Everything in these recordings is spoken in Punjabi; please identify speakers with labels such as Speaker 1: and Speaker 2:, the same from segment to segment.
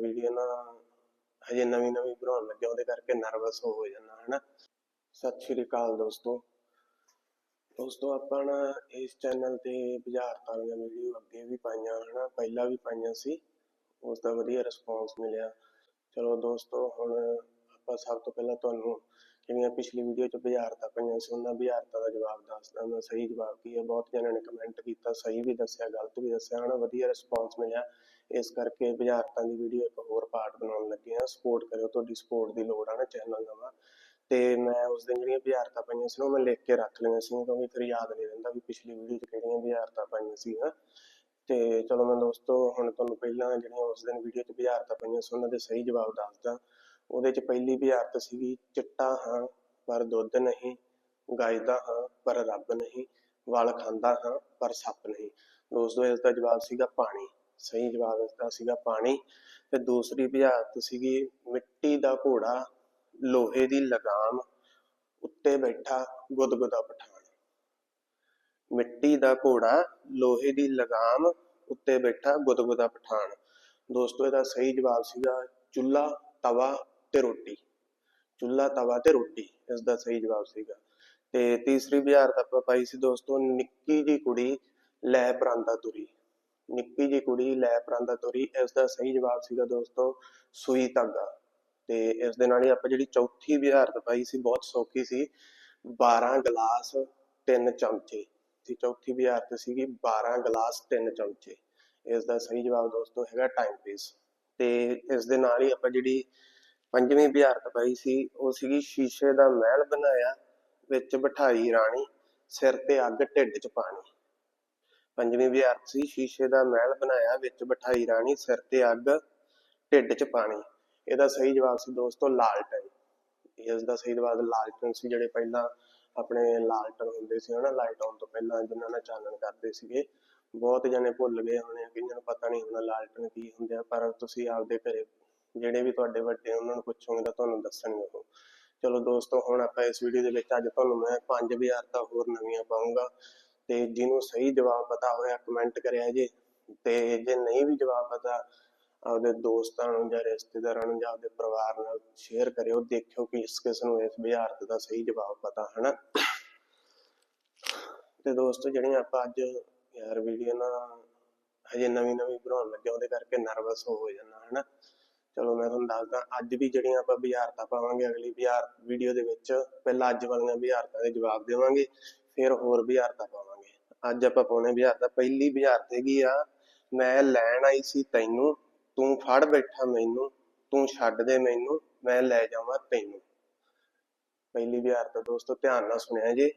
Speaker 1: ਵੀਡੀਓ ਨਾ ਹਜੇ ਨਵੀਂ ਨਵੀਂ ਬਣਾਉਣ ਲੱਗਿਆ ਉਹਦੇ ਕਰਕੇ ਨਰਵਸ ਹੋ ਜਾਂਦਾ, ਹਨਾ। ਸਤਿ ਸ਼੍ਰੀ ਅਕਾਲ ਦੋਸਤੋ। ਦੋਸਤੋ, ਆਪਾਂ ਨਾ ਇਸ ਚੈਨਲ ਤੇ ਬੁਝਾਰਤਾਂ ਦੀਆਂ ਵੀਡੀਓ ਅੱਗੇ ਵੀ ਪਾਈਆਂ, ਹਨਾ। ਪਹਿਲਾਂ ਵੀ ਪਾਈਆਂ ਸੀ, ਉਸ ਦਾ ਵਧੀਆ ਰਿਸਪੌਂਸ ਮਿਲਿਆ। ਚਲੋ ਦੋਸਤੋ, ਹੁਣ ਆਪਾਂ ਸਭ ਤੋਂ ਪਹਿਲਾਂ ਤੁਹਾਨੂੰ ਜਿਹੜੀਆਂ ਪਿਛਲੀ ਵੀਡੀਓ ਚ ਬੁਝਾਰਤਾਂ ਪਈਆਂ ਸੀ, ਉਹਨਾਂ ਬੁਝਾਰਤਾਂ ਦਾ ਜਵਾਬ ਦੱਸਦਾ ਮੈਂ, ਸਹੀ ਜਵਾਬ ਕੀ ਹੈ? ਬਹੁਤ ਜਣਿਆਂ ਨੇ ਕਮੈਂਟ ਕੀਤਾ, ਸਹੀ ਵੀ ਦੱਸਿਆ, ਗਲਤ ਵੀ ਦੱਸਿਆ, ਹਨਾ? ਵਧੀਆ ਰਿਸਪੌਂਸ ਮਿਲਿਆ। ਇਸ ਕਰਕੇ ਬੁਝਾਰਤਾਂ ਦੀ ਵੀਡੀਓ ਇੱਕ ਹੋਰ ਪਾਰਟ ਬਣਾਉਣ ਲੱਗੇ ਆ ਸਪੋਰਟ ਕਰਿਓ, ਤੁਹਾਡੀ ਸਪੋਰਟ ਦੀ ਲੋੜ ਆ ਨਾ ਚੈਨਲ ਨਵਾਂ ਤੇ ਮੈਂ ਉਸ ਦਿਨ ਜਿਹੜੀਆਂ ਬੁਝਾਰਤਾਂ ਪਈਆਂ ਸੀ ਉਹ ਮੈਂ ਲਿਖ ਕੇ ਰੱਖ ਲਈਆਂ ਸੀ, ਕਿਉਂਕਿ ਫਿਰ ਯਾਦ ਨਹੀਂ ਰਹਿੰਦਾ ਵੀ ਪਿਛਲੀ ਵੀਡੀਓ 'ਚ ਕਿਹੜੀਆਂ ਬੁਝਾਰਤਾਂ ਪਾਈਆਂ ਸੀ ਹਾਂ ਤੇ ਚਲੋ ਮੈਂ ਦੋਸਤੋ, ਹੁਣ ਤੁਹਾਨੂੰ ਪਹਿਲਾਂ ਜਿਹੜੀਆਂ ਉਸ ਦਿਨ ਵੀਡੀਓ 'ਚ ਬੁਝਾਰਤਾਂ ਪਈਆਂ ਸੀ, ਉਹਨਾਂ ਦੇ ਸਹੀ ਜਵਾਬ ਦੱਸਦਾ। ਉਹਦੇ 'ਚ ਪਹਿਲੀ ਬੁਝਾਰਤ ਸੀਗੀ, ਚਿੱਟਾ ਹਾਂ, ਪਰ ਦੁੱਧ ਨਹੀਂ ਗਾਇਦਾ ਹਾਂ, ਪਰ ਰੱਬ ਨਹੀਂ, ਵਾਲ ਖਾਂਦਾ ਹਾਂ, ਪਰ ਸੱਪ ਨਹੀਂ। ਦੋਸਤੋ, ਇਸ ਦਾ ਜਵਾਬ ਸੀਗਾ ਪਾਣੀ। ਸਹੀ ਜਵਾਬ ਇਸ ਦਾ ਸੀਗਾ ਪਾਣੀ। ਤੇ ਦੂਸਰੀ ਬੁਝਾਰਤ ਸੀਗੀ, ਮਿੱਟੀ ਦਾ ਘੋੜਾ, ਲੋਹੇ ਦੀ ਲਗਾਮ, ਉੱਤੇ ਬੈਠਾ ਗੁਦਗੁਦਾ ਪਠਾਨ ਮਿੱਟੀ ਦਾ ਘੋੜਾ, ਲੋਹੇ ਦੀ ਲਗਾਮ, ਉੱਤੇ ਬੈਠਾ ਗੁਦਗੁਦਾ ਪਠਾਨ ਦੋਸਤੋ, ਇਹਦਾ ਸਹੀ ਜਵਾਬ ਸੀਗਾ ਚੁੱਲ੍ਹਾ, ਤਵਾ ਤੇ ਰੋਟੀ, ਚੁੱਲ੍ਹਾ, ਤਵਾ ਤੇ ਰੋਟੀ ਇਸ ਦਾ ਸਹੀ ਜਵਾਬ ਸੀਗਾ। ਤੇ ਤੀਸਰੀ ਬੁਝਾਰਤ ਆਪਾਂ ਪਾਈ ਸੀ ਦੋਸਤੋ, ਨਿੱਕੀ ਜੀ ਕੁੜੀ ਲੈ ਪਰਾਂਦਾ ਤੁਰੀ। ਨਿੱਕੀ ਜੀ ਕੁੜੀ ਲੈ ਪਰਾਂਦਾ ਤੁਰੀ ਇਸ ਦਾ ਸਹੀ ਜਵਾਬ ਸੀਗਾ ਦੋਸਤੋ, ਸੂਈ ਧਾਗਾ। ਤੇ ਇਸ ਦੇ ਨਾਲ ਹੀ ਆਪਾਂ ਜਿਹੜੀ ਚੌਥੀ ਬੁਝਾਰਤ ਪਾਈ ਸੀ, ਬਹੁਤ ਸੌਖੀ ਸੀ 12 ਗਲਾਸ 3 ਚਮਚੇ। ਤੇ ਚੌਥੀ ਬੁਝਾਰਤ ਸੀਗੀ 12 ਗਲਾਸ 3 ਚਮਚੇ। ਇਸ ਦਾ ਸਹੀ ਜਵਾਬ ਦੋਸਤੋ ਹੈਗਾ ਟਾਈਮ ਪੀਸ ਤੇ ਇਸ ਦੇ ਨਾਲ ਹੀ ਆਪਾਂ ਜਿਹੜੀ ਪੰਜਵੀਂ ਬੁਝਾਰਤ ਪਾਈ ਸੀ ਉਹ ਸੀਗੀ ਸ਼ੀਸ਼ੇ ਦਾ ਮਹਿਲ ਬਣਾਇਆ ਵਿੱਚ ਬਿਠਾਈ ਰਾਣੀ ਸਿਰ ਤੇ ਅੱਗ ਢਿੱਡ 'ਚ ਪਾਣੀ। ਪੰਜਵੀਂ ਬੁਝਾਰਤ ਸੀ ਸ਼ੀਸ਼ੇ ਦਾ ਮਹਿਲ ਬਣਾਇਆ ਵਿੱਚ ਬਿਠਾਈ ਰਾਣੀ ਸਿਰ ਤੇ ਅੱਗ ਢਿੱਡ 'ਚ ਪਾਣੀ। ਇਹਦਾ ਸਹੀ ਜਵਾਬ ਸੀ ਦੋਸਤੋ ਲਾਲਟਨ। ਇਸ ਦਾ ਸਹੀ ਜਵਾਬ ਲਾਲਟਨ ਸੀ ਜਿਹੜੇ ਪਹਿਲਾਂ ਆਪਣੇ ਲਾਲਟਨ ਹੁੰਦੇ ਸੀ ਹਨਾ ਲਾਈਟ ਆਉਣ ਤੋਂ ਪਹਿਲਾਂ ਜਿਨ੍ਹਾਂ ਨਾਲ ਚਾਨਣ ਕਰਦੇ ਸੀਗੇ। ਬਹੁਤ ਜਣੇ ਭੁੱਲ ਗਏ ਹੋਣੇ ਆ, ਕਈਆਂ ਨੂੰ ਪਤਾ ਨਹੀਂ ਹੋਣਾ ਲਾਲਟਨ ਕੀ ਹੁੰਦੇ ਆ ਪਰ ਤੁਸੀਂ ਆਪਦੇ ਘਰੇ ਜਿਹੜੇ ਵੀ ਤੁਹਾਡੇ ਵੱਡੇ ਉਹਨਾਂ ਨੂੰ ਪੁੱਛੋਗੇ ਤਾਂ ਤੁਹਾਨੂੰ ਦੱਸਣਗੇ ਉਹ। ਚਲੋ ਦੋਸਤੋ, ਹੁਣ ਆਪਾਂ ਇਸ ਵੀਡੀਓ ਦੇ ਵਿੱਚ ਅੱਜ ਤੁਹਾਨੂੰ ਮੈਂ ਪੰਜ ਬੁਝਾਰਤਾਂ ਹੋਰ ਨਵੀਆਂ ਪਾਉਂਗਾ ਤੇ ਜਿਹਨੂੰ ਸਹੀ ਜਵਾਬ ਪਤਾ ਹੋਇਆ ਕਮੈਂਟ ਕਰਿਆ ਜੇ। ਤੇ ਜੇ ਨਹੀਂ ਵੀ ਜਵਾਬ ਪਤਾ, ਆਪਦੇ ਦੋਸਤਾਂ ਨੂੰ ਜਾਂ ਰਿਸ਼ਤੇਦਾਰਾਂ ਨੂੰ ਜਾਂ ਆਪਦੇ ਪਰਿਵਾਰ ਨਾਲ ਸ਼ੇਅਰ ਕਰਿਓ। ਦੇਖਿਓ ਕਿ ਇਸ ਕਿਸ ਨੂੰ ਇਸ ਬੁਝਾਰਤ ਦਾ ਸਹੀ ਜਵਾਬ ਪਤਾ, ਹਨਾ? ਤੇ ਦੋਸਤੋ, ਜਿਹੜੀਆਂ ਆਪਾਂ ਅੱਜ ਯਾਰ ਵੀਡੀਓ ਨਾ ਹਜੇ ਨਵੀਂ ਨਵੀਂ ਬਣਾਉਣ ਲੱਗੇ, ਉਹਦੇ ਕਰਕੇ ਨਰਵਸ ਹੋ ਜਾਂਦਾ ਹਨਾ? ਚਲੋ ਮੈਂ ਤੁਹਾਨੂੰ ਦੱਸਦਾ, ਅੱਜ ਵੀ ਜਿਹੜੀਆਂ ਆਪਾਂ ਬੁਝਾਰਤਾਂ ਪਾਵਾਂਗੇ, ਅਗਲੀ ਬੁਝਾਰ ਵੀਡੀਓ ਦੇ ਵਿੱਚ ਪਹਿਲਾਂ ਅੱਜ ਵਾਲੀਆਂ ਬੁਝਾਰਤਾਂ ਦੇ ਜਵਾਬ ਦੇਵਾਂਗੇ, ਫਿਰ ਹੋਰ ਬੁਝਾਰਤਾਂ ਪਾਵਾਂਗੇ। ਅੱਜ ਆਪਾਂ ਪਾਉਣੇ ਬੁਝਾਰਤਾਂ ਪਹਿਲੀ ਬੁਝਾਰਤ ਹੈਗੀ ਆ, ਮੈਂ ਲੈਣ ਆਈ ਸੀ ਤੈਨੂੰ, ਤੂੰ ਫੜ ਬੈਠਾ ਮੈਨੂੰ, ਤੂੰ ਛੱਡ ਦੇ ਮੈਨੂੰ, ਮੈਂ ਲੈ ਜਾਵਾਂ ਤੈਨੂੰ। ਪਹਿਲੀ ਬੁਝਾਰਤ ਦੋਸਤੋ, ਧਿਆਨ ਨਾਲ ਸੁਣਿਆ ਜੇ,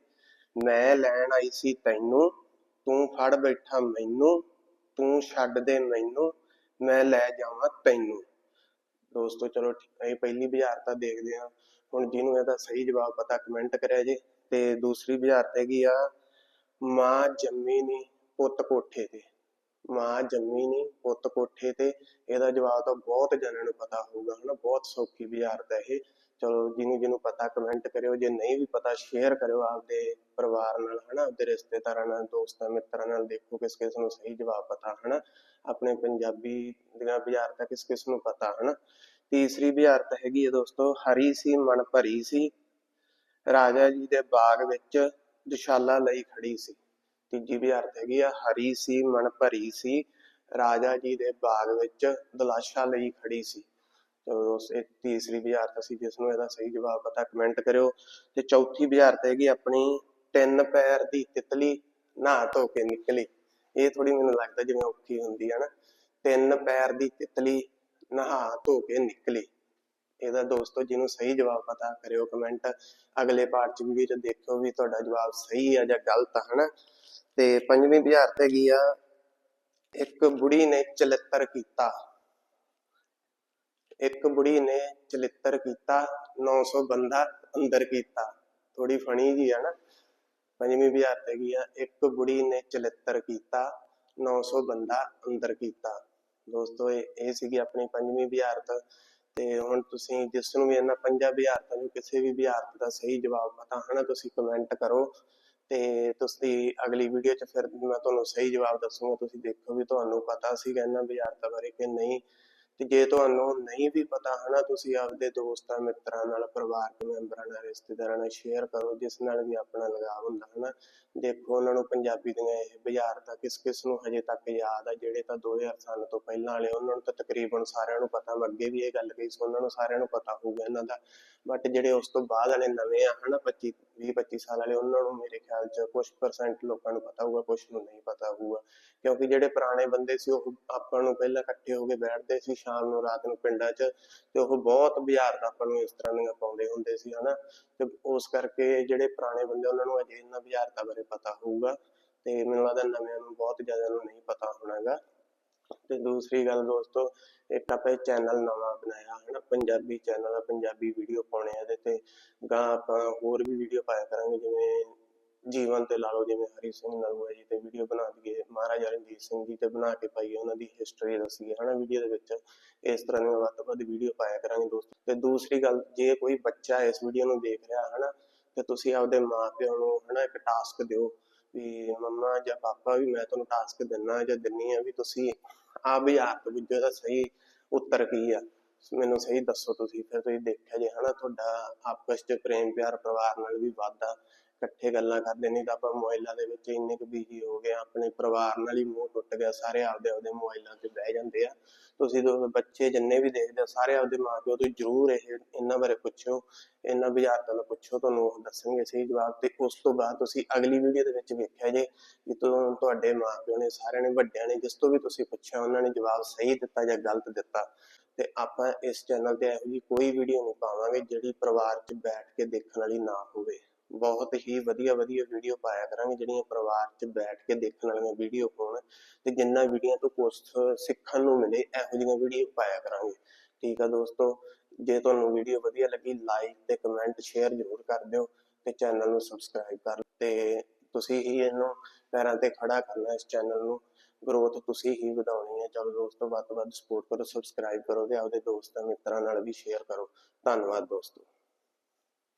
Speaker 1: ਮੈਂ ਲੈਣ ਆਈ ਸੀ ਤੈਨੂੰ, ਤੂੰ ਫੜ ਬੈਠਾ ਮੈਨੂੰ, ਤੂੰ ਛੱਡ ਦੇ ਮੈਨੂੰ, ਮੈਂ ਲੈ ਜਾਵਾਂ ਤੈਨੂੰ। ਦੋਸਤੋ, ਚਲੋ ਠੀਕ- ਇਹ ਪਹਿਲੀ ਬੁਝਾਰਤ ਦੇਖਦੇ ਹਾਂ। ਹੁਣ ਜਿਹਨੂੰ ਇਹਦਾ ਸਹੀ ਜਵਾਬ ਪਤਾ ਕਮੈਂਟ ਕਰਿਆ ਜੇ। ਤੇ ਦੂਸਰੀ ਬੁਝਾਰਤ ਹੈਗੀ ਆ, ਮਾਂ ਜੰਮੀ ਨੀ ਪੁੱਤ ਕੋਠੇ ਤੇ। ਮਾਂ ਜੰਮੀ ਨੀ ਪੁੱਤ ਕੋਠੇ ਤੇ। ਇਹਦਾ ਜਵਾਬ ਤਾਂ ਬਹੁਤ ਜਣਿਆਂ ਨੂੰ ਪਤਾ ਹੋਊਗਾ, ਹਨਾ। ਬਹੁਤ ਸੌਖੀ ਬੁਝਾਰਤ ਹੈ ਇਹ। ਚਲੋ ਜਿਹਨੂੰ ਜਿਹਨੂੰ ਪਤਾ ਕਮੈਂਟ ਕਰਿਓ, ਜੇ ਨਹੀਂ ਵੀ ਪਤਾ ਸ਼ੇਅਰ ਕਰਿਓ ਆਪਦੇ ਪਰਿਵਾਰ ਨਾਲ, ਹਨਾ, ਆਪਦੇ ਰਿਸ਼ਤੇਦਾਰਾਂ ਨਾਲ, ਦੋਸਤਾਂ, ਮਿੱਤਰਾਂ ਨਾਲ, ਦੇਖੋ ਕਿਸ ਕਿਸ ਨੂੰ ਸਹੀ ਜਵਾਬ ਪਤਾ, ਹਨਾ, ਆਪਣੇ ਪੰਜਾਬੀ ਦੀਆਂ ਬੁਝਾਰਤਾਂ ਕਿਸ ਕਿਸ ਨੂੰ ਪਤਾ, ਹਨਾ। ਤੀਸਰੀ ਬੁਝਾਰਤ ਹੈਗੀ ਹੈ ਦੋਸਤੋ, ਹਰੀ ਸੀ, ਮਨ ਭਰੀ ਸੀ। ਰਾਜਾ ਜੀ ਦੇ ਬਾਗ ਵਿੱਚ ਦੁਸ਼ਾਲਾ ਲਈ ਖੜੀ ਸੀ। ਤੀਜੀ ਬੁਝਾਰਤ ਹੈਗੀ ਆ, ਹਰੀ ਸੀ, ਮਨ ਭਰੀ ਸੀ। ਰਾਜਾ ਜੀ ਦੇ ਬਾਗ ਵਿੱਚ ਦਲਾਸ਼ਾ ਲਈ ਖੜੀ ਸੀ। ਚਲੋ ਇਹ ਤੀਸਰੀ ਬੁਝਾਰਤ ਸੀ ਜਿਸ ਨੂੰ ਇਹਦਾ ਸਹੀ ਜਵਾਬ ਪਤਾ ਕਮੈਂਟ ਕਰਿਓ ਤੇ ਚੌਥੀ ਬੁਝਾਰਤ ਹੈਗੀ ਆਪਣੀ ਤਿੰਨ ਪੈਰ ਦੀ ਤਿਤਲੀ ਨਹਾ ਧੋ ਕੇ ਨਿਕਲੀ। ਇਹ ਥੋੜੀ ਮੈਨੂੰ ਲੱਗਦਾ ਜਿਵੇਂ ਔਖੀ ਹੁੰਦੀ ਹੈ ਨਾ। ਤਿੰਨ ਪੈਰ ਦੀ ਤਿਤਲੀ ਨਹਾ ਧੋ ਕੇ ਨਿਕਲੀ। ਇਹਦਾ ਦੋਸਤੋ, ਜਿਹਨੂੰ ਸਹੀ ਜਵਾਬ ਪਤਾ, ਕਰਿਓ ਕਮੈਂਟ ਅਗਲੇ ਪਾਰਟ ਚ ਵੀਡੀਓ ਚ ਦੇਖਿਓ ਵੀ ਤੁਹਾਡਾ ਜਵਾਬ ਸਹੀ ਆ ਜਾਂ ਗਲਤ ਆ, ਹਨਾ? ਤੇ ਪੰਜਵੀਂ ਬੁਝਾਰਤ ਹੈਗੀ ਆ, ਇੱਕ ਬੁੜੀ ਨੇ ਚਲਿੱਤਰ ਕੀਤਾ। ਇੱਕ ਬੁੜੀ ਨੇ ਚਲਿੱਤਰ ਕੀਤਾ 900 ਬੰਦਾ ਅੰਦਰ ਕੀਤਾ। ਥੋੜੀ ਫਣੀ ਜੀ ਆ ਨਾ, ਪੰਜਵੀਂ ਬੁਝਾਰਤ ਹੈਗੀ ਆ। ਇੱਕ ਬੁੜੀ ਨੇ ਚਲਿੱਤਰ ਕੀਤਾ 900 ਬੰਦਾ ਅੰਦਰ ਕੀਤਾ। ਦੋਸਤੋ, ਇਹ ਸੀਗੀ ਆਪਣੀ ਪੰਜਵੀਂ ਬੁਝਾਰਤ ਤੇ ਹੁਣ ਤੁਸੀਂ ਜਿਸ ਨੂੰ ਵੀ ਇਹਨਾਂ ਪੰਜਾਂ ਬੁਝਾਰਤਾਂ ਨੂੰ ਕਿਸੇ ਵੀ ਬੁਝਾਰਤ ਦਾ ਸਹੀ ਜਵਾਬ ਪਤਾ ਹਨਾ ਤੁਸੀਂ ਕਮੈਂਟ ਕਰੋ। ਤੇ ਤੁਸੀਂ ਅਗਲੀ ਵੀਡੀਓ 'ਚ ਫਿਰ ਮੈਂ ਤੁਹਾਨੂੰ ਸਹੀ ਜਵਾਬ ਦੱਸੂਗਾ। ਤੁਸੀਂ ਦੇਖੋ ਵੀ ਤੁਹਾਨੂੰ ਪਤਾ ਸੀਗਾ ਇਹਨਾਂ ਬੁਝਾਰਤਾਂ ਬਾਰੇ ਕਿ ਨਹੀਂ। ਤੇ ਜੇ ਤੁਹਾਨੂੰ ਨਹੀਂ ਵੀ ਪਤਾ ਹਨਾ, ਤੁਸੀਂ ਆਪਦੇ ਦੋਸਤਾਂ, ਮਿੱਤਰਾਂ ਨਾਲ, ਪਰਿਵਾਰਕ ਮੈਂਬਰਾਂ ਨਾਲ, ਰਿਸ਼ਤੇਦਾਰਾਂ ਨਾਲ ਸ਼ੇਅਰ ਕਰੋ, ਜਿਸ ਨਾਲ ਵੀ ਆਪਣਾ ਲਗਾਵ ਹੁੰਦਾ ਹਨਾ। ਦੇਖੋ, ਉਹਨਾਂ ਨੂੰ ਪੰਜਾਬੀ ਦੀਆਂ ਇਹ ਬੁਝਾਰਤਾਂ ਕਿਸ ਕਿਸ ਨੂੰ ਹਜੇ ਤੱਕ ਯਾਦ ਆ, ਜਿਹੜੇ ਤਾਂ 2000 ਸਾਲ ਤੋਂ ਪਹਿਲਾਂ ਵਾਲੇ ਉਹਨਾਂ ਨੂੰ ਤਾਂ ਤਕਰੀਬਨ ਸਾਰਿਆਂ ਨੂੰ ਪਤਾ, ਮੈਂ ਅੱਗੇ ਵੀ ਇਹ ਗੱਲ ਕਹੀ ਸੀ, ਉਹਨਾਂ ਨੂੰ ਸਾਰਿਆਂ ਨੂੰ ਪਤਾ ਹੋਊਗਾ ਇਹਨਾਂ ਦਾ। ਬਟ ਜਿਹੜੇ ਉਸ ਤੋਂ ਬਾਅਦ ਵਾਲੇ ਨਵੇਂ ਆ ਹਨਾ 25 20 25 ਸਾਲ ਵਾਲੇ, ਉਹਨਾਂ ਨੂੰ ਮੇਰੇ ਖਿਆਲ ਚ ਕੁਝ ਪਰਸੈਂਟ ਲੋਕਾਂ ਨੂੰ ਪਤਾ ਹੋਊਗਾ ਕੁਝ ਨੂੰ ਨਹੀਂ ਪਤਾ ਹੋਊਗਾ। ਕਿਉਂਕਿ ਜਿਹੜੇ ਪੁਰਾਣੇ ਬੰਦੇ ਸੀ, ਉਹ ਆਪਾਂ ਨੂੰ ਪਹਿਲਾਂ ਇਕੱਠੇ ਹੋ ਕੇ ਬੈਠਦੇ ਸੀ ਸ਼ਾਮ ਨੂੰ, ਰਾਤ ਨੂੰ ਪਿੰਡਾਂ 'ਚ ਤੇ ਉਹ ਬਹੁਤ ਬੁਝਾਰਤਾਂ ਆਪਾਂ ਨੂੰ ਇਸ ਤਰ੍ਹਾਂ ਦੀਆਂ ਪਾਉਂਦੇ ਹੁੰਦੇ ਸੀ, ਹਨਾ? ਤੇ ਉਸ ਕਰਕੇ ਜਿਹੜੇ ਪੁਰਾਣੇ ਬੰਦੇ ਉਹਨਾਂ ਨੂੰ ਅਜੇ ਇਹਨਾਂ ਬੁਝਾਰਤਾਂ ਬਾਰੇ ਪਤਾ ਹੋਊਗਾ ਤੇ ਮੈਨੂੰ ਲੱਗਦਾ ਨਵਿਆਂ ਨੂੰ ਬਹੁਤ ਜ਼ਿਆਦਾ ਨੂੰ ਨਹੀਂ ਪਤਾ ਹੋਣਾਗਾ ਤੇ ਦੂਸਰੀ ਗੱਲ ਦੋਸਤੋ, ਇੱਕ ਆਪਾਂ ਚੈਨਲ ਨਵਾਂ ਬਣਾਇਆ, ਹਨਾ? ਪੰਜਾਬੀ ਚੈਨਲ ਆ, ਪੰਜਾਬੀ ਵੀਡੀਓ ਪਾਉਣੇ ਆ ਇਹਦੇ ਤੇ। ਗਾਂ ਆਪਾਂ ਹੋਰ ਵੀ ਵੀਡੀਓ ਪਾਇਆ ਕਰਾਂਗੇ, ਜਿਵੇਂ ਜੀਵਨ ਤੇ ਲਾ ਲਓ, ਜਿਵੇਂ ਹਰੀ ਸਿੰਘ ਨਲੂਆ ਜੀ, ਤੇ ਵੀਡੀਓ ਬਣਾ ਦਈਏ, ਮਹਾਰਾਜਾ ਰਣਜੀਤ ਸਿੰਘ ਜੀ ਤੇ ਬਣਾ ਕੇ ਪਾਈਏ ਉਹਨਾਂ ਦੀ ਹਿਸਟਰੀ ਦੱਸੀਏ, ਹਨਾ ਵੀਡੀਓ ਦੇ ਵਿੱਚ। ਇਸ ਤਰ੍ਹਾਂ ਦੀਆਂ ਵੱਧ ਵੱਧ ਵੀਡੀਓ ਪਾਇਆ ਕਰਾਂਗੇ ਦੋਸਤੋ। ਤੇ ਦੂਸਰੀ ਗੱਲ, ਜੇ ਕੋਈ ਬੱਚਾ ਇਸ ਵੀਡੀਓ ਨੂੰ ਦੇਖ ਰਿਹਾ, ਹਨਾ, ਤੇ ਤੁਸੀਂ ਆਪਦੇ ਮਾਪਿਆਂ ਨੂੰ, ਹਨਾ, ਇੱਕ ਟਾਸਕ ਦਿਓ ਵੀ, ਮੰਮਾ ਜਾਂ ਪਾਪਾ ਵੀ ਮੈਂ ਤੁਹਾਨੂੰ ਟਾਸਕ ਦਿੰਨਾ ਜਾਂ ਦਿੰਨੀ ਆ ਵੀ ਤੁਸੀਂ ਆ ਬਾਜ਼ਾਰ ਤੋਂ ਦਾ ਸਹੀ ਉੱਤਰ ਕੀ ਆ? ਮੈਨੂੰ ਸਹੀ ਦੱਸੋ ਤੁਸੀਂ, ਫਿਰ ਤੁਸੀਂ ਦੇਖਿਆ ਜੇ, ਹਨਾ, ਤੁਹਾਡਾ ਆਪਸ 'ਚ ਪ੍ਰੇਮ ਪਿਆਰ ਪਰਿਵਾਰ ਨਾਲ ਵੀ ਵਾਧਾ ਇਕੱਠੇ ਗੱਲਾਂ ਕਰਦੇ ਨਹੀਂ ਤਾਂ ਆਪਾਂ ਮੋਬਾਈਲਾਂ ਦੇ ਵਿੱਚ ਇੰਨੇ ਕੁ ਬਿਜ਼ੀ ਹੋ ਗਏ ਆ, ਆਪਣੇ ਪਰਿਵਾਰ ਨਾਲ ਹੀ ਮੂੰਹ ਟੁੱਟ ਗਿਆ ਸਾਰੇ ਆਪਦੇ ਆਪਦੇ ਮੋਬਾਈਲਾਂ ਤੇ ਬਹਿ ਜਾਂਦੇ ਆ। ਤੁਸੀਂ ਦੋ ਬੱਚੇ ਜਿੰਨੇ ਵੀ ਦੇਖਦੇ ਆ ਸਾਰੇ ਆਪਦੇ ਮਾਪਿਓ ਤੋਂ ਜ਼ਰੂਰ ਇਹ ਇਹਨਾਂ ਬਾਰੇ ਪੁੱਛੋ ਇਹਨਾਂ ਬੁਝਾਰਤਾਂ ਦਾ ਪੁੱਛੋ ਤੁਹਾਨੂੰ ਉਹ ਦੱਸਣਗੇ ਸਹੀ ਜਵਾਬ ਤੇ ਉਸ ਤੋਂ ਬਾਅਦ ਤੁਸੀਂ ਅਗਲੀ ਵੀਡੀਓ ਦੇ ਵਿੱਚ ਵੇਖਿਆ ਜੇ ਕਿ ਤੁ- ਤੁਹਾਡੇ ਮਾਪਿਓ ਨੇ ਸਾਰਿਆਂ ਨੇ ਵੱਡਿਆਂ ਨੇ ਜਿਸ ਤੋਂ ਵੀ ਤੁਸੀਂ ਪੁੱਛਿਆ ਉਹਨਾਂ ਨੇ ਜਵਾਬ ਸਹੀ ਦਿੱਤਾ ਜਾਂ ਗਲਤ ਦਿੱਤਾ। ਤੇ ਆਪਾਂ ਇਸ ਚੈਨਲ ਤੇ ਇਹੋ ਜਿਹੀ ਕੋਈ ਵੀਡੀਓ ਨਹੀਂ ਪਾਵਾਂਗੇ ਜਿਹੜੀ ਪਰਿਵਾਰ 'ਚ ਬੈਠ ਕੇ ਦੇਖਣ ਵਾਲੀ ਨਾ ਹੋਵੇ। ਬਹੁਤ ਹੀ ਵਧੀਆ ਵਧੀਆ ਵੀਡੀਓ ਪਾਇਆ ਕਰਾਂਗੇ, ਜਿਹੜੀਆਂ ਪਰਿਵਾਰ 'ਚ ਬੈਠ ਕੇ ਦੇਖਣ ਵਾਲੀਆਂ ਵੀਡੀਓ ਹੋਣ ਤੇ ਜਿੰਨਾ ਵੀਡੀਓ ਤੋਂ ਕੁਝ ਸਿੱਖਣ ਨੂੰ ਮਿਲੇ, ਇਹੋ ਜਿਹੀਆਂ ਵੀਡੀਓ ਪਾਇਆ ਕਰਾਂਗੇ। ਠੀਕ ਆ ਦੋਸਤੋ, ਜੇ ਤੁਹਾਨੂੰ ਵੀਡੀਓ ਵਧੀਆ ਲੱਗੀ ਲਾਈਕ ਤੇ ਕਮੈਂਟ ਸ਼ੇਅਰ ਜ਼ਰੂਰ ਕਰ ਦਿਓ ਤੇ ਚੈਨਲ ਨੂੰ ਸਬਸਕ੍ਰਾਈਬ ਕਰ ਤੇ ਤੁਸੀਂ ਹੀ ਇਹਨੂੰ ਪੈਰਾਂ ਤੇ ਖੜਾ ਕਰਨਾ ਇਸ ਚੈਨਲ ਨੂੰ। ਗਰੋਥ ਤੁਸੀਂ ਹੀ ਵਧਾਉਣੀ ਹੈ ਚਲੋ ਦੋਸਤੋ, ਵੱਧ ਤੋਂ ਵੱਧ ਸਪੋਰਟ ਕਰੋ ਸਬਸਕ੍ਰਾਈਬ ਕਰੋ ਤੇ ਆਪਦੇ ਦੋਸਤਾਂ, ਮਿੱਤਰਾਂ ਨਾਲ ਵੀ ਸ਼ੇਅਰ ਕਰੋ। ਧੰਨਵਾਦ ਦੋਸਤੋ।